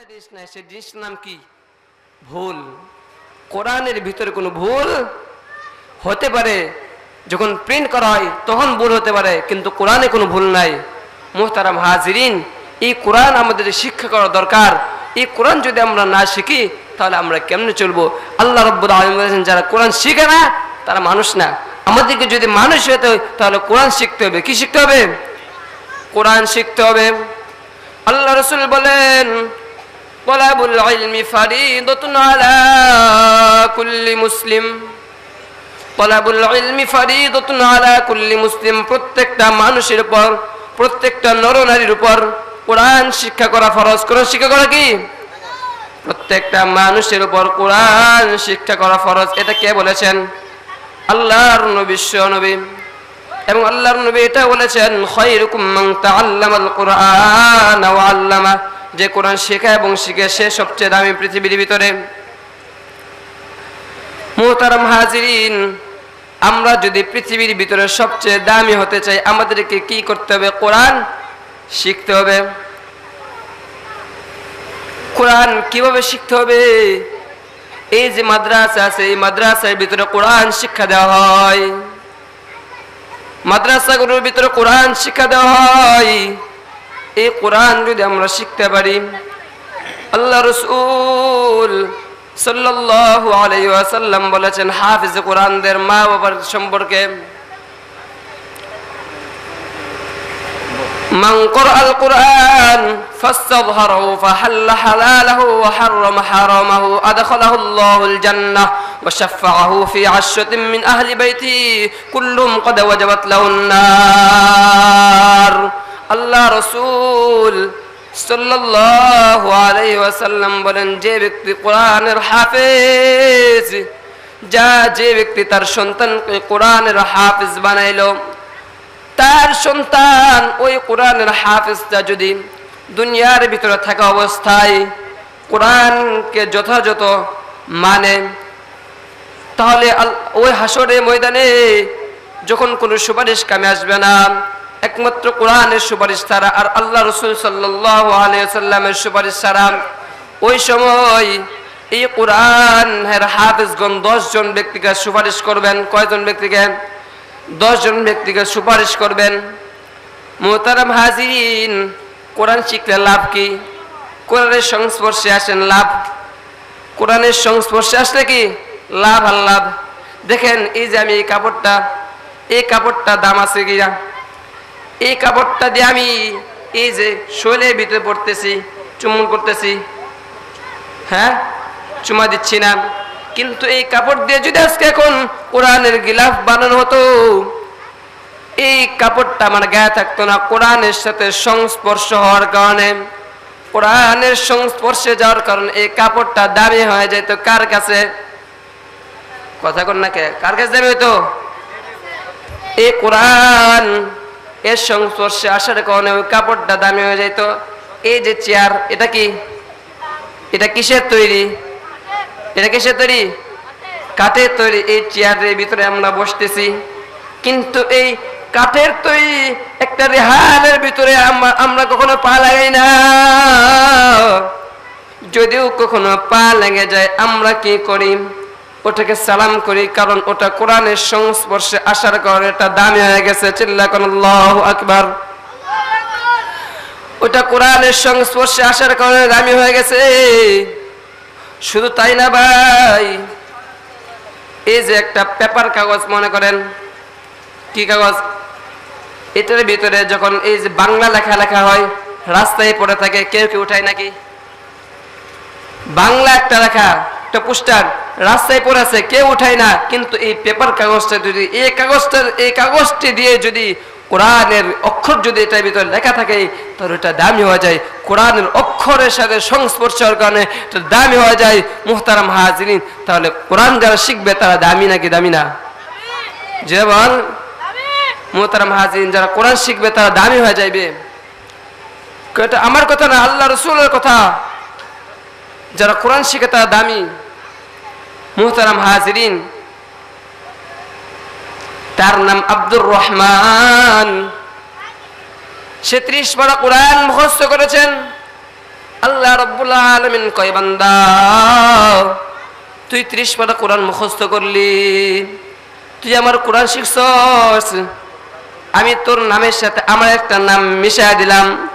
একটা নাই সে নাম কি? ভুল। কোরআনের ভিতরে কোনো ভুল হতে পারে, যখন প্রিন্ট করা হয়, তখন ভুল হতে পারে, কিন্তু কোরআনে কোনো ভুল নাই। মোহতারাম হাজিরিন, এই কোরআন আমাদের শিক্ষা করা দরকার। এই কোরআন যদি আমরা না শিখি, তাহলে আমরা কেমনে চলবো? আল্লাহ রব্বুল আলম বলেছেন, যারা কোরআন শিখে না, তারা মানুষ না। আমাদেরকে যদি মানুষ হতে হয়, তাহলে কোরআন শিখতে হবে। কি শিখতে হবে? কোরআন শিখতে হবে। আল্লাহ রসুল বলেন তলাবুল ইলমি ফারিদাতুন আলা কুল্লি মুসলিম। তলাবুল ইলমি ফারিদাতুন আলা কুল্লি মুসলিম প্রত্যেকটা মানুষের উপর, প্রত্যেকটা নরনারীর উপর কোরআন শিক্ষা করা ফরজ। কোরআন শিক্ষা করা কি? প্রত্যেকটা মানুষের উপর কোরআন শিক্ষা করা ফরজ। এটা কে বলেছেন? আল্লাহর নবী বিশ্ব নবী এবং আল্লাহর নবী এটা বলেছেন খৈরুকুম মান তাআল্লামাল কুরআন ওয়া আল্লামা। যে কোরআন শেখা এবং শিখে সে সবচেয়ে দামি পৃথিবীর ভিতরে। মুহতারাম হাজিরিন, আমরা যদি পৃথিবীর ভিতরে সবচেয়ে দামি হতে চাই, আমাদেরকে কি করতে হবে? কোরআন শিখতে হবে। কোরআন কীভাবে শিখতে হবে? এই যে মাদ্রাসা আছে, এই মাদ্রাসার ভিতরে কোরআন শিক্ষা দেওয়া হয়। মাদ্রাসাগুলোর ভিতরে কোরআন শিক্ষা দেওয়া হয়। এই কোরআন যদি আমরা শিখতে পারি আল্লাহ রসুল সাল্লাল্লাহু আলাইহি ওয়াসাল্লাম বলেছেন হাফিজ কোরআনদের মা বাবার সম্পর্কে من قرأ القرآن فاستظهره فحل حلاله وحرم حرامه أدخله الله الجنة وشفعه في عشرة من أهل بيته كلهم قد وجبت له النار আল্লাহ রসুল সাল্লাসাল্লাম বলেন, যে ব্যক্তি কোরআনের হাফেজ, যা যে ব্যক্তি তার সন্তানকে কোরআনের হাফেজ বানাইল, তার সন্তান ওই কোরআনের হাফেজটা যদি দুনিয়ার ভিতরে থাকা অবস্থায় কোরআনকে যথাযথ মানে তাহলে ওই হাসরের ময়দানে যখন কোনো সুপারিশ কামে আসবে না একমাত্র কোরআনের সুপারিশ ছাড়া আর আল্লাহ রসুল আলিয়াল্লামের সুপারিশ ছাড়া ওই সময় এই কোরআন হাফেজগণ দশজন ব্যক্তিকে সুপারিশ করবেন। কয়জন ব্যক্তিকে? দশজন ব্যক্তিকে সুপারিশ করবেন। মোহতারাম হাজিন কোরআন শিখলে লাভ কি? কোরআনের সংস্পর্শে আসেন লাভ। কোরআনের সংস্পর্শে আসলে কি? লাভ আর লাভ। দেখেন এই যে আমি এই কাপড়টা এই কাপড়টা দাম আছে গিয়া এই কাপড়টা দিয়ে আমি এই যে শৈলের ভিতরে পড়তেছি চুমুন করতেছি। হ্যাঁ? চুমা দিচ্ছি না। কিন্তু এই কাপড় দিয়ে যদি আজকে এখন কোরআনের গিলাফ বানানো হতো, এই কাপড়টা আমার গায়ে থাকতো না। কোরআনের সাথে সংস্পর্শ হওয়ার কারণে, কোরআনের সংস্পর্শে যাওয়ার কারণে এই কাপড়টা দামি হয়ে যেত। কার কাছে? কথা কর না কে? কার কাছে দামি হইতো? এই কোরআন এর সংস্পর্শে আসার কারণে ওই কাপড়টা দামি হয়ে যেত এই যে চেয়ার এটা কি? এটা কিসের তৈরি? এটা কিসের তৈরি? কাঠের তৈরি। এই চেয়ারের ভিতরে আমরা বসতেছি। কিন্তু এই কাঠের তৈরি একটা রেহানের ভিতরে আমরা কখনো পা লাগাই না। যদিও কখনো পা লেগে যায়, আমরা কি করি? ওটাকে সালাম করি, কারণ ওটা কোরআনের সংস্পর্শে আসার কারণে এটা দামি হয়ে গেছে। চিল্লা কোন আকবার। ওটা কোরআনের সংস্পর্শে আসার কারণে দামি হয়ে গেছে। শুধু তাই না ভাই, এই যে একটা পেপার কাগজ, মনে করেন, কি কাগজ? এটার ভিতরে যখন এই যে বাংলা লেখা লেখা হয়, রাস্তায় পড়ে থাকে, কেউ কেউ উঠায় নাকি? বাংলা একটা লেখা। একটা পোস্টার রাস্তায় পড়ে আছে কেউ উঠায় না, কিন্তু এই পেপার কাগজটা যদি, এই কাগজটা এই কাগজটি দিয়ে যদি কোরআনের অক্ষর যদি এটার ভিতরে লেখা থাকে, তাহলে এটা দামি হয়ে যায়। কোরআনের অক্ষরের সাথে সংস্পর্শ হওয়ার কারণে এটা দামি হয়ে যায়। মুহতারাম হাজিরিন, তাহলে কোরআন যারা শিখবে, তারা দামি নাকি দামি না? যেমন মোহতারাম হাজিন যারা কোরআন শিখবে, তারা দামি হয়ে যাইবে। আমার কথা না, আল্লাহ রসুলের কথা। যারা কোরআন শিখে তারা দামি। মোহতারাম হাজিরিন। তার নাম আব্দুর রহমান। সে ত্রিশ পারা কোরআন মুখস্থ করেছেন। আল্লাহ রব্বুল আলমিন কয়, বান্দা, তুই ত্রিশ পারা কোরআন মুখস্থ করলি। তুই আমার কোরআন শিখছস। আমি তোর নামের সাথে আমার একটা নাম মিশাই দিলাম।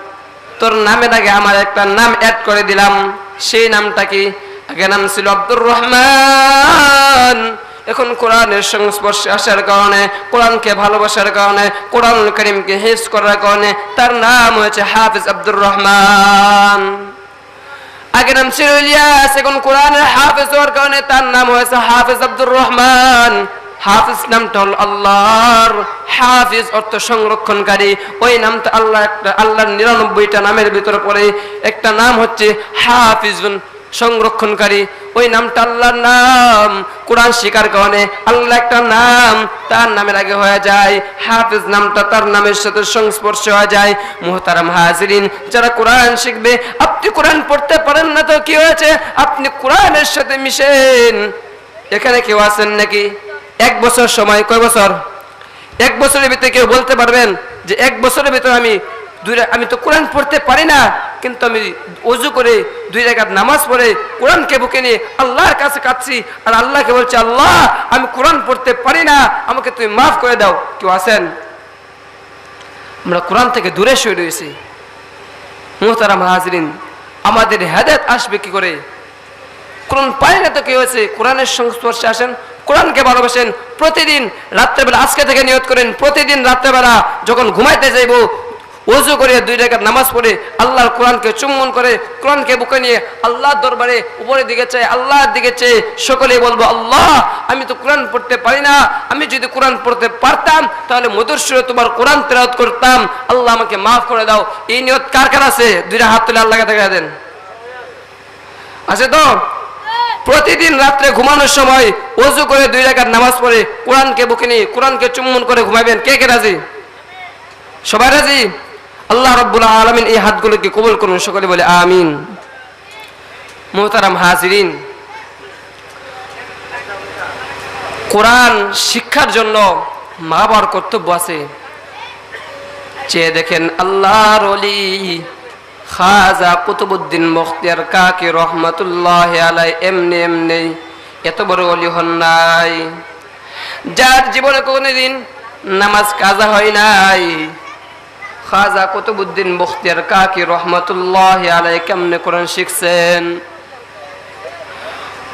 তোর নামের আগে আমার একটা নাম অ্যাড করে দিলাম। সেই নামটা কি আগে নাম ছিল আব্দুর রহমান। এখন কোরআনের সংস্পর্শে আসার কারণে, কোরআনকে ভালোবাসার কারণে কোরআন করিমকে হেস করার কারণে তার নাম হয়েছে হাফিজ আব্দুর রহমান। আগে নাম ছিল ইলিয়াস, এখন কোরআনের হাফেজ হওয়ার কারণে তার নাম হয়েছে হাফেজ আব্দুর রহমান। হাফিজ নামটা হল আল্লাহর হাফিজ অর্থ সংরক্ষণকারী। ওই নামটা আল্লাহ একটা, আল্লাহর নিরানব্বইটা নামের ভিতরে পড়ে। একটা নাম হচ্ছে হাফিজ সংরক্ষণকারী। ওই নামটা আল্লাহর নাম। কোরআন শিকার কারণে আল্লাহ একটা নাম তার নামের আগে হয়ে যায়। হাফিজ নামটা তার নামের সাথে সংস্পর্শ হয়ে যায়। মোহতারাম হাজরিন, যারা কোরআন শিখবে, আপনি কোরআন পড়তে পারেন না তো কি হয়েছে? আপনি কোরআনের সাথে মিশেন। এখানে কেউ আছেন নাকি? এক বছর সময়, কয় বছর? এক বছরের ভিতরে কেউ বলতে পারবেন যে এক বছরের ভিতরে আমি দুই আমি তো কোরআন পড়তে পারি না, কিন্তু আমি অজু করে দুই রেখাত নামাজ পড়ে কোরআনকে বুকে নিয়ে আল্লাহর কাছে কাঁদছি আর আল্লাহকে বলছে, আল্লাহ, আমি কোরআন পড়তে পারি না, আমাকে তুমি মাফ করে দাও। কেউ আছেন? আমরা কোরআন থেকে দূরে সরে রয়েছি। মোহতারাম হাজরিন, আমাদের হেদায়ত আসবে কি করে? কোরআন পায় না তো কি হয়েছে? কোরআনের সংস্পর্শে আসেন কোরআনকে ভালোবাসেন, প্রতিদিন রাত্রেবেলা আজকে থেকে নিয়ত করেন, প্রতিদিন রাত্রেবেলা যখন ঘুমাইতে যাইব ওজু করে দুই রেখাত নামাজ পড়ে আল্লাহর কোরআনকে চুম্বন করে, কোরআনকে বুকে নিয়ে আল্লাহর দরবারে উপরের দিকে চাই আল্লাহর দিকে চেয়ে সকলেই বলব, আল্লাহ, আমি তো কোরআন পড়তে পারি না। আমি যদি কোরআন পড়তে পারতাম, তাহলে মধুর সুরে তোমার কোরআন তেরাত করতাম। আল্লাহ আমাকে মাফ করে দাও। এই নিয়ত কার কার আছে? দুইটা হাত তুলে আল্লাহকে দেখা দেন। আছে তো? প্রতিদিন রাত্রে ঘুমানোর সময় অজু করে দুই রাকাত নামাজ পড়ে, কোরআনকে বুকে নিয়ে, কোরআনকে চুম্বন করে ঘুমাবেন। কে কে রাজি? সবাই রাজি? আল্লাহ রব্বুল আলমিন এই হাতগুলোকে কবুল করুন, সকলে বলে আমিন। মোহতারাম হাজিরিন, কোরআন শিক্ষার জন্য মা বাবার কর্তব্য আছে। চেয়ে দেখেন আল্লাহর অলি খাজা কুতুবুদ্দিন মুখতিয়ার কাকি রহমাতুল্লাহ আলাই এমনি এমনি এত বড় অলি হন নাই। যার জীবনে কোনোদিন নামাজ কাজা হয় নাই। খাজা কুতুবুদ্দিন মুখতিয়ার কাকি রহমাতুল্লাহ আলাই কেমনে কোরআন শিখছেন?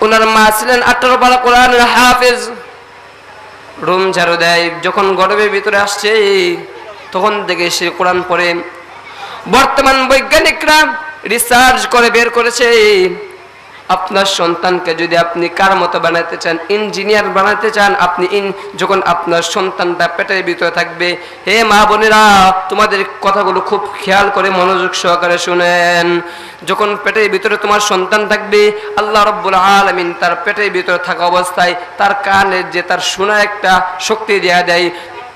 ওনার মা ছিলেন আঠারো পারা কোরআনের হাফেজ। রুম ঝাড়ু দেয়, যখন গরমের ভিতরে আসছে, তখন থেকে সে কোরআন পড়ে বর্তমান বৈজ্ঞানিকরা রিসার্চ করে বের করেছে, আপনার সন্তানকে যদি আপনি কার মতো বানাতে চান ইঞ্জিনিয়ার বানাতে চান, আপনি ইন, যখন আপনার সন্তানটা পেটের ভিতরে থাকবে, হে মা বোনেরা, তোমাদের কথাগুলো খুব খেয়াল করে মনোযোগ সহকারে শুনেন। যখন পেটের ভিতরে তোমার সন্তান থাকবে, আল্লাহ রব্বুল আলমিন তার পেটের ভিতরে থাকা অবস্থায় তার কানে যে তার শোনা একটা শক্তি দেয়া দেয়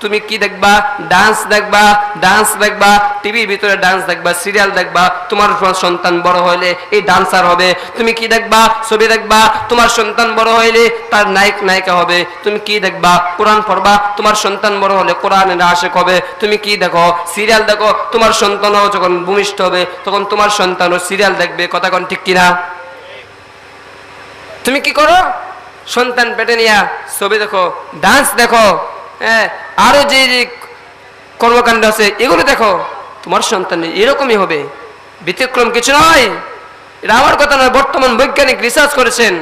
তুমি কি দেখবা? ডান্স দেখবা ডান্স দেখবা টিভির ভিতরে ডান্স দেখবা সিরিয়াল দেখবা, তোমার সন্তান বড় হইলে এই ডান্সার হবে। তুমি কি দেখবা? ছবি দেখবা, তোমার সন্তান বড় হইলে তার নায়ক, নায়িকা হবে। তুমি কি দেখবা? কোরআন পড়বা, তোমার সন্তান বড় হলে কোরআনের আশেক হবে। তুমি কি দেখো? সিরিয়াল দেখো, তোমার সন্তানও যখন ভূমিষ্ঠ হবে, তখন তোমার সন্তানও সিরিয়াল দেখবে। কথা কোন ঠিক কিনা? তুমি কি করো? সন্তান পেটে নিয়া ছবি দেখো ডান্স দেখো। হ্যাঁ আরও যে কর্মকাণ্ড আছে, এগুলো দেখো, তোমার সন্তান এরকমই হবে। ব্যতিক্রম কিছু নয়। এটা আমার কথা নয়, বর্তমান বৈজ্ঞানিক রিসার্চ করেছেন।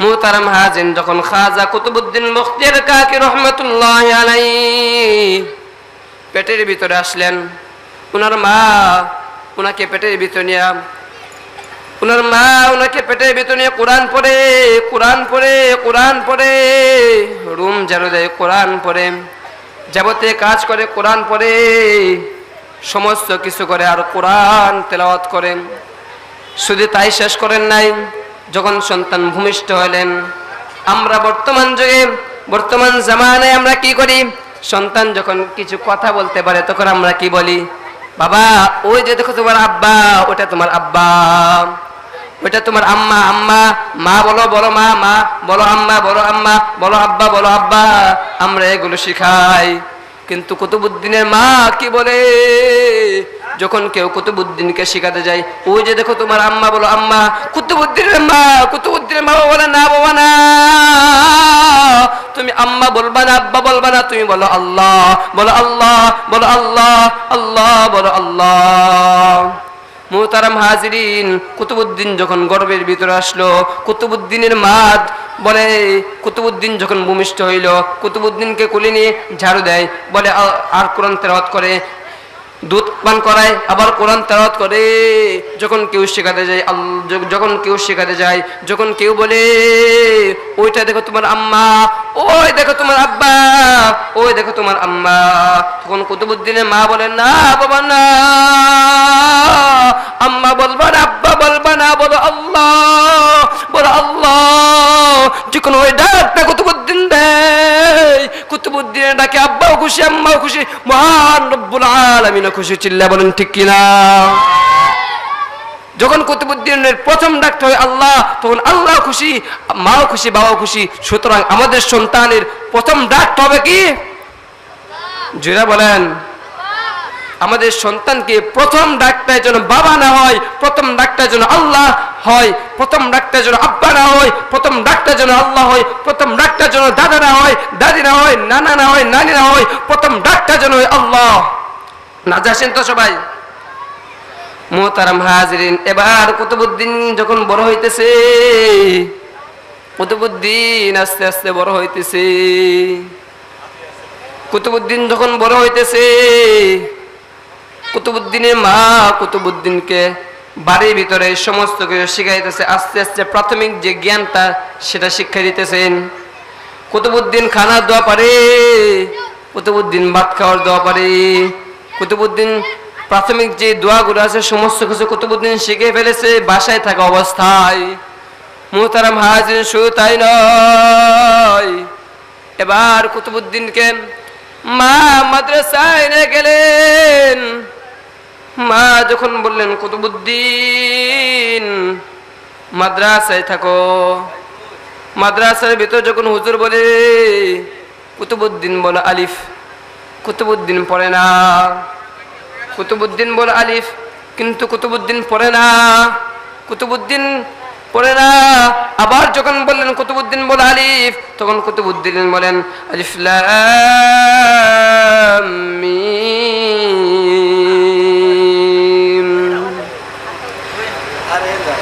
মুহতারাম হাজিন যখন খাজা কুতুবুদ্দিন পেটের ভিতরে আসলেন। ওনার মা ওনাকে পেটের ভিতরে নিয়ে ওনার মা ওনাকে পেটের নিয়ে কোরআন পড়ে কোরআন পড়ে কোরআন পড়ে, রুম ঝাড়ু দেয়, কোরআন পড়ে, যাবতীয় কাজ করে, কোরআন পড়ে, সমস্ত কিছু করে আর কোরআন তেলাওয়াত করেন শুধু তাই শেষ করেন নাই, যখন সন্তান ভূমিষ্ঠ হলেন। আমরা বর্তমান যুগে, বর্তমান জামানায় আমরা কি করি? সন্তান যখন কিছু কথা বলতে পারে, তখন আমরা কি বলি? বাবা, ওই যে দেখো তোমার আব্বা ওটা তোমার আব্বা। ওইটা তোমার আম্মা আম্মা, মা বলো বলো মা মা, বলো আম্মা বলো আম্মা, বলো আব্বা বলো আব্বা, আমরা এগুলো শিখাই। কিন্তু কুতুবুদ্দিনের মা কি বলে? যখন কেউ কুতুবুদ্দিনকে শেখাতে যায়, ওই যে দেখো তোমার আম্মা, বলো আম্মা, কুতুবুদ্দিনের মা কুতুবুদ্দিনের মা বলে না, বাবা না। তুমি আম্মা বলবা না, আব্বা বলবা না, তুমি বলো আল্লাহ বলো আল্লাহ বলো আল্লাহ আল্লাহ, বলো আল্লাহ। মোহতারাম হাজিরিন, কুতুবুদ্দিন যখন গর্বের ভিতরে আসলো, কুতুবুদ্দিনের মাদ বলে, কুতুবুদ্দিন যখন ভূমিষ্ঠ হইল, কুতুবুদ্দিনকে কুলি নিয়ে ঝাড়ু দেয়, বলে আর কোরআন তেরাওয়াত করে। দুধ পান করায়, আবার কোরআন তেলাওয়াত করে। যখন কেউ শেখাতে যায় যখন কেউ শেখাতে যায়, যখন কেউ বলে, ওইটা দেখো তোমার আম্মা, ওই দেখো তোমার আব্বা, ওই দেখো তোমার আম্মা। তখন কুতুবুদ্দিনের মা বলে, না, বাবা, না, আম্মা বলবা না, আব্বা বলবা না, বলো আল্লাহ। যখন ওই ডাকটা কুতুবুদ্দিন দেয়, কুতুবুদ্দিনের ডাকে আব্বাও খুশি, আম্মাও খুশি, মহান রব্বুল আলামিনও খুশি চিল্লা বলেন, ঠিক কিনা? যখন কুতুবুদ্দিনের প্রথম ডাকতে হয় আল্লাহ, তখন আল্লাহ খুশি, মাও খুশি, বাবাও খুশি। সুতরাং আমাদের সন্তানের প্রথম ডাকতে হবে কি? জোরা বলেন। আমাদের সন্তানকে প্রথম ডাকটার যেন বাবা না হয়, প্রথম ডাক্তার যেন আল্লাহ হয়, প্রথম ডাক্তার যেন আব্বা না হয়, প্রথম ডাক্তার যেন আল্লাহ হয়, প্রথম ডাকটার যেন দাদা না হয়, দাদি না হয়, নানা না হয়, নানি না হয়, প্রথম ডাকটার যেন আল্লাহ। না যাচ্ছেন তো সবাই? মোহতারাম হাজরিন, এবার কুতুবুদ্দিন যখন বড় হইতেছে, কুতুবুদ্দিন আস্তে আস্তে বড় হইতেছে। কুতুবুদ্দিন যখন বড় হইতেছে কুতুবুদ্দিনের মা কুতুবুদ্দিনকে বাড়ির ভিতরে সমস্ত কিছু শিখাইতেছে, আস্তে আস্তে প্রাথমিক যে জ্ঞানটা সেটা শিক্ষা দিতেছেন। কুতুবুদ্দিন খানার দোয়া পারে, কুতুবুদ্দিন ভাত খাওয়ার দোয়া পারে। কুতুবুদ্দিন প্রাথমিক যে দোয়াগুলো আছে, সমস্ত কিছু কুতুবুদ্দিন শিখে ফেলেছে, বাসায় থাকা অবস্থায়। মোহতারাম হাজির শুধু তাই নয়। এবার কুতুবুদ্দিনকে, মা মাদ্রাসায় গেলেন। মা যখন বললেন, কুতুবুদ্দিন, মাদ্রাসায় থাকো। মাদ্রাসার ভিতর যখন হুজুর বলে, কুতুবুদ্দিন বলে আলিফ, কুতুবুদ্দিন পড়ে না। কুতুবুদ্দিন বলে আলিফ, কিন্তু কুতুবুদ্দিন পড়ে না। কুতুবুদ্দিন পড়ে না। আবার যখন বললেন, কুতুবুদ্দিন বলে আলিফ, তখন কুতুবুদ্দিন বলেন, আলিফ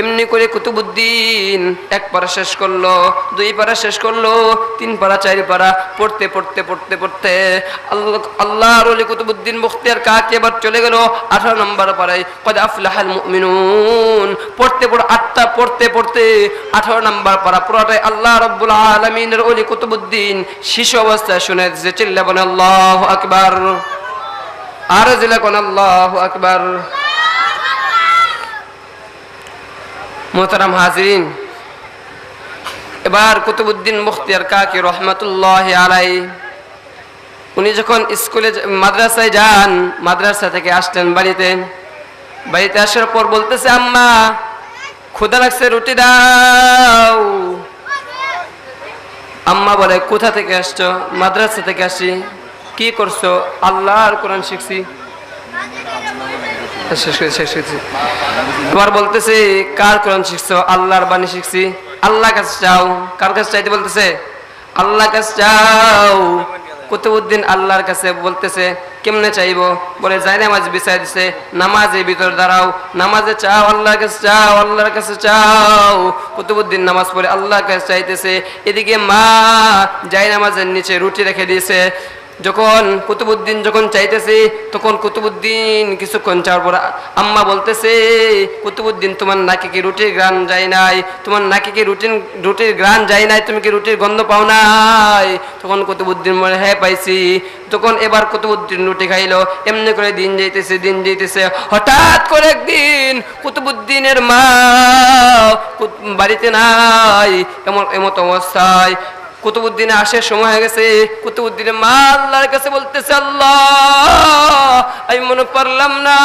এমনি করে কুতুবুদ্দিন, এক পারা শেষ করল, দুই পারা শেষ করল, তিন পারা চার পারা পড়তে পড়তে পড়তে পড়তে। আল্লাহ, আল্লাহর ওলি কুতুবুদ্দিন মুখতিয়ার কাকে এবার চলে গেল? আঠারো নম্বর পাড়ায়, কদ আফলাহাল মুমিনুন। পড়তে পড়ে আটটা, পড়তে পড়তে, আঠারো নম্বর পাড়া পুরোটাই আল্লাহ রব্বুল আলমিনের ওলি কুতুবুদ্দিন। শিশু অবস্থায় শুনে যে চিল্লা বলে আল্লাহ আকবার। আর জেলা কোন আল্লাহ আকবার। মোহতারাম হাজরিন, এবার কুতুবুদ্দিন মুখতিয়ার কাকি রহমতুল্লাহ আলাই উনি যখন স্কুলে মাদ্রাসায় যান, মাদ্রাসা থেকে আসলেন বাড়িতে। বাড়িতে আসার পর বলতেছে, আম্মা ক্ষুদা লাগছে, রুটি দাও। আম্মা বলে, কোথা থেকে আসছো? মাদ্রাসা থেকে আসি। কি করছ? আল্লাহর কোরআন শিখছি। করছি তোমার বলতেছে, কার কোরআন শিখছো? আল্লাহর বাণী শিখছি। আল্লাহ কাছে চাও। কার কাছে চাইতে বলতেছে? আল্লাহ কাছে চাও। কুতুবুদ্দিন আল্লাহর কাছে বলতেছে, কেমনে চাইব? বলে যাই নামাজ বিছাই দিছে। নামাজে ভিতর দাঁড়াও। নামাজে চাও, আল্লাহর কাছে চাও, আল্লাহর কাছে চাও। কুতুবুদ্দিন নামাজ পড়ে আল্লাহর কাছে চাইতেছে। এদিকে মা যাই নামাজের নিচে রুটি রেখে দিয়েছে। যখন কুতুবুদ্দিন যখন চাইতেছে, তখন কুতুবুদ্দিন কিছুক্ষণ চাওয়ার পর আম্মা বলতেছে, কুতুবুদ্দিন, তোমার নাকি কি রুটির গ্রান যায় নাই? তোমার নাকি কি রুটিন, রুটির গ্রান যায় নাই? তুমি কি রুটির গন্ধ পাও নাই? তখন কুতুবুদ্দিন বলে হ্যাঁ পাইছি। তখন এবার কুতুবুদ্দিন রুটি খাইলো। এমনি করে দিন যাইতেছে দিন যাইতেছে। হঠাৎ করে একদিন কুতুবুদ্দিনের মা বাড়িতে নাই, এমন, এমত অবস্থায় কুতুবুদ্দিনে আসে, সময় হয়ে গেছে কুতুবুদ্দিনের মা আল্লাহর কাছে বলতেছে, আল্লাহ, আমি মনে পারলাম না,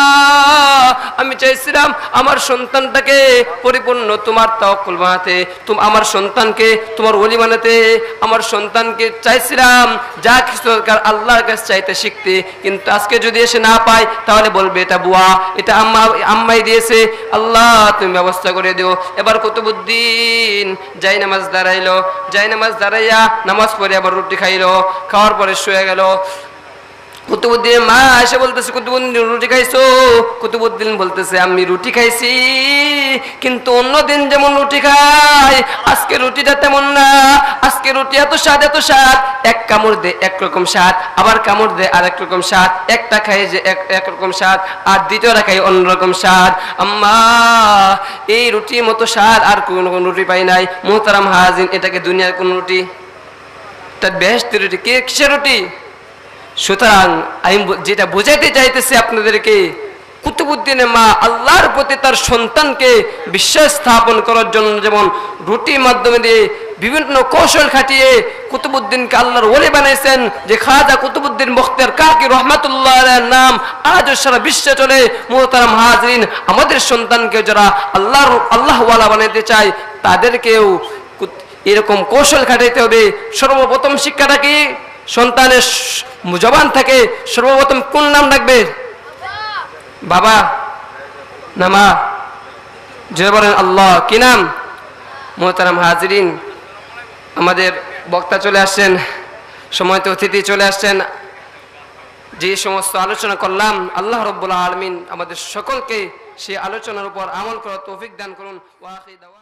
আমি চাইছিলাম আমার সন্তানটাকে পরিপূর্ণ তোমার তাওকুল বানাতে আমার সন্তানকে, তোমার ওলি বানাতে, আমার সন্তানকে চাইছিলাম যা কিছু দরকার আল্লাহর কাছে চাইতে শিখতে, কিন্তু আজকে যদি এসে না পাই তাহলে বলবে, এটা বুয়া, এটা আম্মা, আম্মাই দিয়েছে, আল্লাহ, তুমি ব্যবস্থা করে দিও। এবার কুতুবুদ্দিন যাই নামাজ দাঁড়াইলো, যাই নামাজ দাঁড়াইয়া নামাজ পড়ে আবার রুটি খাইলো, খাওয়ার পরে শুয়ে গেল। কুতুবুদ্দিনের মা এসে বলতেছে, কুতুবুদ্দিন, রুটি খাইছো? কুতুবুদ্দিন বলতেছে, আমি রুটি খাইছি, কিন্তু অন্যদিন যেমন রুটি খাই, আজকে রুটিটা তেমন না। আজকে রুটি এত স্বাদ এত স্বাদ। এক কামড় দে একরকম স্বাদ। আবার কামড় দে, আর রকম স্বাদ। একটা খাই যে এক একরকম স্বাদ, আর দ্বিতীয়টা খাই অন্যরকম স্বাদ। আম্মা, এই রুটির মতো স্বাদ আর কোন রুটি পাই নাই। মোহতারাম হাজিন এটাকে দুনিয়ার কোন রুটি তার বেহেস্তি রুটি কে? কিসের রুটি? সুতরাং আমি যেটা বোঝাইতে চাইতেছি আপনাদেরকে কুতুবুদ্দিনের মা আল্লাহর প্রতি তার সন্তানকে বিশ্বাস স্থাপন করার জন্য যেমন রুটির মাধ্যমে দিয়ে বিভিন্ন কৌশল খাটিয়ে কুতুবুদ্দিনকে আল্লাহর ওলি বানাইছেন যে খাজা কুতুবুদ্দিন বখতিয়ার কাকি রহমাতুল্লাহ নাম আজও সারা বিশ্বে চলে। মোহতারাম হাজরিন, আমাদের সন্তানকে যারা আল্লাহর আল্লাহওয়ালা বানাইতে চায়, তাদেরকেও এরকম কৌশল খাটাইতে হবে। সর্বপ্রথম শিক্ষাটা কি সন্তানের জবান থেকে, সর্বপ্রথম কোন নাম ডাকবে বাবা না মা? যে বলেন, আল্লাহ, কি নাম? মোহতারাম হাজরিন। আমাদের বক্তা চলে আসছেন, সময়ত অতিথি চলে আসছেন। যে সমস্ত আলোচনা করলাম, আল্লাহ রব্বুল্লাহ আলমিন আমাদের সকলকে সেই আলোচনার উপর আমল করার তৌফিক দান করুন। ওয়াখির দাওয়ান